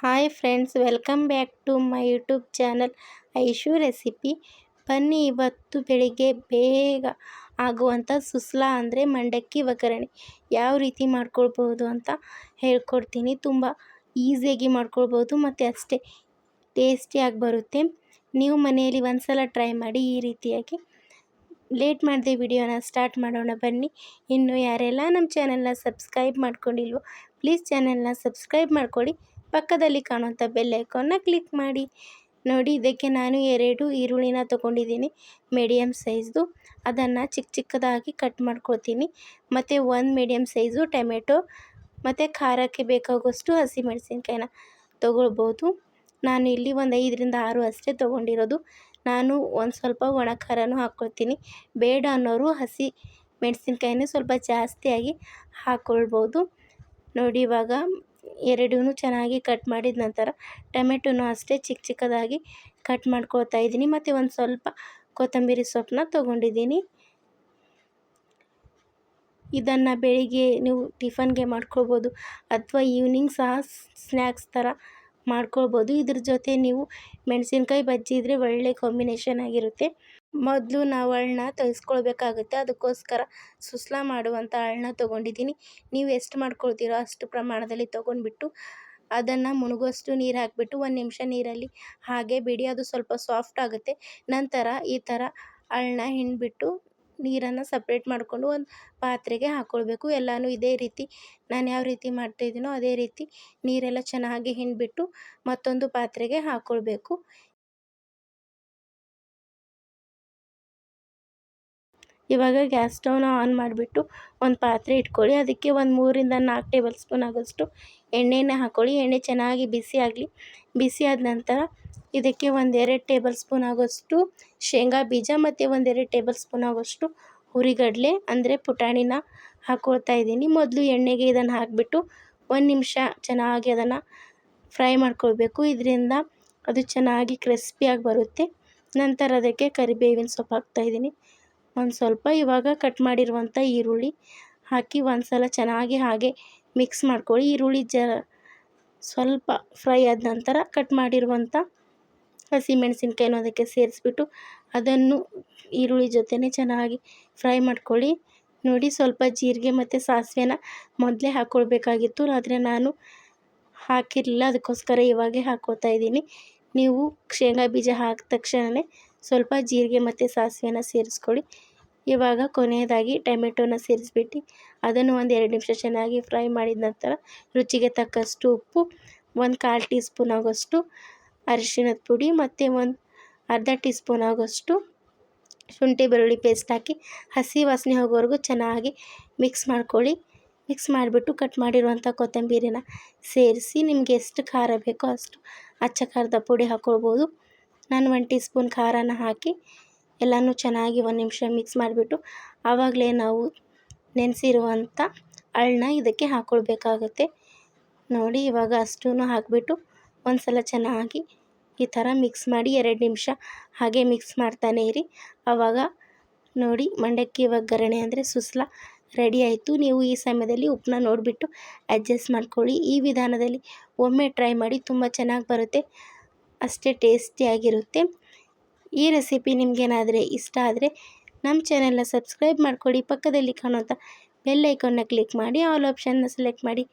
Hi friends welcome back to my YouTube channel Aishu recipe ಬನ್ನಿ ಇವತ್ತು ಬೆಳಿಗ್ಗೆ ಬೇಗ ಆಗುವಂಥ ಸುಸ್ಲಾ ಅಂದರೆ ಮಂಡಕ್ಕಿ ಒಗ್ಗರಣೆ. ಯಾವ ರೀತಿ ಮಾಡ್ಕೊಳ್ಬೋದು ಅಂತ ಹೇಳ್ಕೊಡ್ತೀನಿ. ತುಂಬ ಈಸಿಯಾಗಿ ಮಾಡ್ಕೊಳ್ಬೋದು ಮತ್ತು ಅಷ್ಟೇ ಟೇಸ್ಟಿಯಾಗಿ ಬರುತ್ತೆ. ನೀವು ಮನೆಯಲ್ಲಿ ಒಂದು ಸಲ ಟ್ರೈ ಮಾಡಿ ಈ ರೀತಿಯಾಗಿ. ಲೇಟ್ ಮಾಡಿದೆ ವಿಡಿಯೋನ ಸ್ಟಾರ್ಟ್ ಮಾಡೋಣ ಬನ್ನಿ. ಇನ್ನು ಯಾರೆಲ್ಲ ನಮ್ಮ ಚಾನಲ್ನ ಸಬ್ಸ್ಕ್ರೈಬ್ ಮಾಡ್ಕೊಂಡಿಲ್ವೋ ಪ್ಲೀಸ್ ಚಾನಲ್ನ ಸಬ್ಸ್ಕ್ರೈಬ್ ಮಾಡ್ಕೊಳ್ಳಿ. ಪಕ್ಕದಲ್ಲಿ ಕಾಣುವಂಥ ಬೆಲ್ ಐಕಾನ್ನ ಕ್ಲಿಕ್ ಮಾಡಿ. ನೋಡಿ, ಇದಕ್ಕೆ ನಾನು ಎರಡು ಈರುಳ್ಳಿನ ತೊಗೊಂಡಿದ್ದೀನಿ. ಮೀಡಿಯಮ್ ಸೈಜ್ದು ಅದನ್ನು ಚಿಕ್ಕ ಚಿಕ್ಕದಾಗಿ ಕಟ್ ಮಾಡ್ಕೊಳ್ತೀನಿ. ಮತ್ತು ಒಂದು ಮೀಡಿಯಮ್ ಸೈಜು ಟೊಮೆಟೊ, ಮತ್ತು ಖಾರಕ್ಕೆ ಬೇಕಾಗುವಷ್ಟು ಹಸಿಮೆಣಸಿನ್ಕಾಯಿನ ತೊಗೊಳ್ಬೋದು. ನಾನು ಇಲ್ಲಿ ಒಂದು ಐದರಿಂದ ಆರು ಅಷ್ಟೇ ತೊಗೊಂಡಿರೋದು. ನಾನು ಒಂದು ಸ್ವಲ್ಪ ಒಣ ಖಾರನೂ ಹಾಕ್ಕೊಳ್ತೀನಿ ಬೇಡ ಅನ್ನೋರು ಹಸಿ ಮೆಣಸಿನ್ಕಾಯಿನ ಸ್ವಲ್ಪ ಜಾಸ್ತಿಯಾಗಿ ಹಾಕ್ಕೊಳ್ಬೋದು ನೋಡಿ, ಇವಾಗ ಎರಡೂ ಚೆನ್ನಾಗಿ ಕಟ್ ಮಾಡಿದ ನಂತರ ಟೊಮೆಟೊನೂ ಅಷ್ಟೇ ಚಿಕ್ಕ ಚಿಕ್ಕದಾಗಿ ಕಟ್ ಮಾಡ್ಕೊಳ್ತಾ ಇದ್ದೀನಿ. ಮತ್ತು ಒಂದು ಸ್ವಲ್ಪ ಕೊತ್ತಂಬರಿ ಸೊಪ್ಪನ್ನ ತೊಗೊಂಡಿದ್ದೀನಿ. ಇದನ್ನು ಬೆಳಿಗ್ಗೆ ನೀವು ಟಿಫನ್ಗೆ ಮಾಡ್ಕೊಳ್ಬೋದು ಅಥವಾ ಈವ್ನಿಂಗ್ ಸಹ ಸ್ನ್ಯಾಕ್ಸ್ ಥರ ಮಾಡ್ಕೊಳ್ಬೋದು. ಇದ್ರ ಜೊತೆ ನೀವು ಮೆಣಸಿನ್ಕಾಯಿ ಬಜ್ಜಿ ಇದ್ದರೆ ಒಳ್ಳೆ ಕಾಂಬಿನೇಷನ್ ಆಗಿರುತ್ತೆ. ಮೊದಲು ನಾವು ಅಳನ್ನ ತೆಗೆಸ್ಕೊಳ್ಬೇಕಾಗುತ್ತೆ. ಅದಕ್ಕೋಸ್ಕರ ಸುಸ್ಲಾ ಮಾಡುವಂಥ ಅಳನ್ನ ತೊಗೊಂಡಿದ್ದೀನಿ. ನೀವು ಎಷ್ಟು ಮಾಡ್ಕೊಳ್ತೀರೋ ಅಷ್ಟು ಪ್ರಮಾಣದಲ್ಲಿ ತೊಗೊಂಡ್ಬಿಟ್ಟು ಅದನ್ನು ಮುಳುಗುವಷ್ಟು ನೀರು ಹಾಕಿಬಿಟ್ಟು ಒಂದು ನಿಮಿಷ ನೀರಲ್ಲಿ ಹಾಗೆ ಬಿಡಿ. ಅದು ಸ್ವಲ್ಪ ಸಾಫ್ಟ್ ಆಗುತ್ತೆ. ನಂತರ ಈ ಥರ ಅಳನ್ನ ಹಿಂಡಿಬಿಟ್ಟು ನೀರನ್ನು ಸಪ್ರೇಟ್ ಮಾಡಿಕೊಂಡು ಒಂದು ಪಾತ್ರೆಗೆ ಹಾಕ್ಕೊಳ್ಬೇಕು ಎಲ್ಲನೂ ಇದೇ ರೀತಿ ನಾನು ಯಾವ ರೀತಿ ಮಾಡ್ತಾಯಿದ್ದೀನೋ ಅದೇ ರೀತಿ ನೀರೆಲ್ಲ ಚೆನ್ನಾಗಿ ಹಿಂಡಿಬಿಟ್ಟು ಮತ್ತೊಂದು ಪಾತ್ರೆಗೆ ಹಾಕ್ಕೊಳ್ಬೇಕು ಇವಾಗ ಗ್ಯಾಸ್ ಸ್ಟವ್ನ ಆನ್ ಮಾಡಿಬಿಟ್ಟು ಒಂದು ಪಾತ್ರೆ ಇಟ್ಕೊಳ್ಳಿ. ಅದಕ್ಕೆ ಒಂದು ಮೂರಿಂದ ನಾಲ್ಕು ಟೇಬಲ್ ಸ್ಪೂನ್ ಆಗೋಷ್ಟು ಎಣ್ಣೆನ ಹಾಕ್ಕೊಳ್ಳಿ ಎಣ್ಣೆ ಚೆನ್ನಾಗಿ ಬಿಸಿ ಆಗಲಿ. ಬಿಸಿ ಆದ ನಂತರ ಇದಕ್ಕೆ ಒಂದೆರಡು ಟೇಬಲ್ ಸ್ಪೂನ್ ಆಗೋಷ್ಟು ಶೇಂಗಾ ಬೀಜ ಮತ್ತು ಒಂದೆರಡು ಟೇಬಲ್ ಸ್ಪೂನ್ ಆಗೋಷ್ಟು ಹುರಿಗಡಲೆ, ಅಂದರೆ ಪುಟಾಣಿನ ಹಾಕ್ಕೊಳ್ತಾ ಇದ್ದೀನಿ. ಮೊದಲು ಎಣ್ಣೆಗೆ ಇದನ್ನು ಹಾಕಿಬಿಟ್ಟು ಒಂದು ನಿಮಿಷ ಚೆನ್ನಾಗಿ ಅದನ್ನು ಫ್ರೈ ಮಾಡ್ಕೊಳ್ಬೇಕು. ಇದರಿಂದ ಅದು ಚೆನ್ನಾಗಿ ಕ್ರಿಸ್ಪಿಯಾಗಿ ಬರುತ್ತೆ. ನಂತರ ಅದಕ್ಕೆ ಕರಿಬೇವಿನ ಸೊಪ್ಪು ಹಾಕ್ತಾಯಿದ್ದೀನಿ ಒಂದು ಸ್ವಲ್ಪ ಇವಾಗ ಕಟ್ ಮಾಡಿರುವಂಥ ಈರುಳ್ಳಿ ಹಾಕಿ ಒಂದು ಸಲ ಚೆನ್ನಾಗಿ ಹಾಗೆ ಮಿಕ್ಸ್ ಮಾಡ್ಕೊಳ್ಳಿ. ಈರುಳ್ಳಿ ಜ ಸ್ವಲ್ಪ ಫ್ರೈ ಆದ ನಂತರ ಕಟ್ ಮಾಡಿರುವಂಥ ಹಸಿಮೆಣಸಿನ್ಕಾಯಿನೂ ಅದಕ್ಕೆ ಸೇರಿಸ್ಬಿಟ್ಟು ಅದನ್ನು ಈರುಳ್ಳಿ ಜೊತೆನೇ ಚೆನ್ನಾಗಿ ಫ್ರೈ ಮಾಡ್ಕೊಳ್ಳಿ. ನೋಡಿ ಸ್ವಲ್ಪ ಜೀರಿಗೆ ಮತ್ತು ಸಾಸಿವೆನ ಮೊದಲೇ ಹಾಕ್ಕೊಳ್ಬೇಕಾಗಿತ್ತು ಆದರೆ ನಾನು ಹಾಕಿರಲಿಲ್ಲ. ಅದಕ್ಕೋಸ್ಕರ ಇವಾಗೇ ಹಾಕ್ಕೋತಾ ಇದ್ದೀನಿ. ನೀವು ಶೇಂಗಾ ಬೀಜ ಹಾಕಿದ ತಕ್ಷಣವೇ ಸ್ವಲ್ಪ ಜೀರಿಗೆ ಮತ್ತು ಸಾಸಿವೆನ ಸೇರಿಸ್ಕೊಳ್ಳಿ. ಇವಾಗ ಕೊನೆಯದಾಗಿ ಟೊಮೆಟೊನ ಸೇರಿಸ್ಬಿಟ್ಟು ಅದನ್ನು ಒಂದು ಎರಡು ನಿಮಿಷ ಚೆನ್ನಾಗಿ ಫ್ರೈ ಮಾಡಿದ ನಂತರ ರುಚಿಗೆ ತಕ್ಕಷ್ಟು ಉಪ್ಪು, ಒಂದು ಕಾಲು ಟೀ ಸ್ಪೂನ್ ಆಗೋಷ್ಟು ಅರಿಶಿಣದ ಪುಡಿ ಮತ್ತು ಒಂದು ಅರ್ಧ ಟೀ ಸ್ಪೂನ್ ಆಗೋಷ್ಟು ಶುಂಠಿ ಬೆಳ್ಳುಳ್ಳಿ ಪೇಸ್ಟ್ ಹಾಕಿ ಹಸಿ ವಾಸನೆ ಹೋಗೋವರೆಗೂ ಚೆನ್ನಾಗಿ ಮಿಕ್ಸ್ ಮಾಡ್ಕೊಳ್ಳಿ. ಮಿಕ್ಸ್ ಮಾಡಿಬಿಟ್ಟು ಕಟ್ ಮಾಡಿರುವಂಥ ಕೊತ್ತಂಬರಿನ ಸೇರಿಸಿ ನಿಮಗೆ ಎಷ್ಟು ಖಾರ ಬೇಕೋ ಅಷ್ಟು ಅಚ್ಚ ಖಾರದ ಪುಡಿ ಹಾಕ್ಕೊಳ್ಬೋದು. ನಾನು ಒನ್ ಟೀ ಸ್ಪೂನ್ ಖಾರನ ಹಾಕಿ ಎಲ್ಲನೂ ಚೆನ್ನಾಗಿ ಒಂದು ನಿಮಿಷ ಮಿಕ್ಸ್ ಮಾಡಿಬಿಟ್ಟು ಆವಾಗಲೇ ನಾವು ನೆನೆಸಿರುವಂಥ ಅಳನ್ನ ಇದಕ್ಕೆ ಹಾಕ್ಕೊಳ್ಬೇಕಾಗುತ್ತೆ ನೋಡಿ ಇವಾಗ ಅಷ್ಟೂ ಹಾಕಿಬಿಟ್ಟು ಒಂದು ಸಲ ಚೆನ್ನಾಗಿ ಈ ಥರ ಮಿಕ್ಸ್ ಮಾಡಿ ಎರಡು ನಿಮಿಷ ಹಾಗೆ ಮಿಕ್ಸ್ ಮಾಡ್ತಾನೆ ಇರಿ. ಆವಾಗ ನೋಡಿ ಮಂಡಕ್ಕಿ ಒಗ್ಗರಣೆ ಅಂದರೆ ಸುಸ್ಲ ರೆಡಿ ಆಯಿತು. ನೀವು ಈ ಸಮಯದಲ್ಲಿ ಉಪ್ಪನ್ನ ನೋಡಿಬಿಟ್ಟು ಅಡ್ಜಸ್ಟ್ ಮಾಡ್ಕೊಳ್ಳಿ. ಈ ವಿಧಾನದಲ್ಲಿ ಒಮ್ಮೆ ಟ್ರೈ ಮಾಡಿ ತುಂಬ ಚೆನ್ನಾಗಿ ಬರುತ್ತೆ. ಅಷ್ಟೇ ಟೇಸ್ಟಿಯಾಗಿರುತ್ತೆ ಈ ರೆಸಿಪಿ ನಿಮಗೇನಾದರೆ ಇಷ್ಟ ಆದರೆ ನಮ್ಮ ಚಾನೆಲ್ನ ಸಬ್ಸ್ಕ್ರೈಬ್ ಮಾಡಿಕೊಡಿ. ಪಕ್ಕದಲ್ಲಿ ಕಾಣುವಂಥ ಬೆಲ್ ಐಕಾನ್ನ ಕ್ಲಿಕ್ ಮಾಡಿ ಆಲ್ ಆಪ್ಷನ್ನ ಸೆಲೆಕ್ಟ್ ಮಾಡಿ.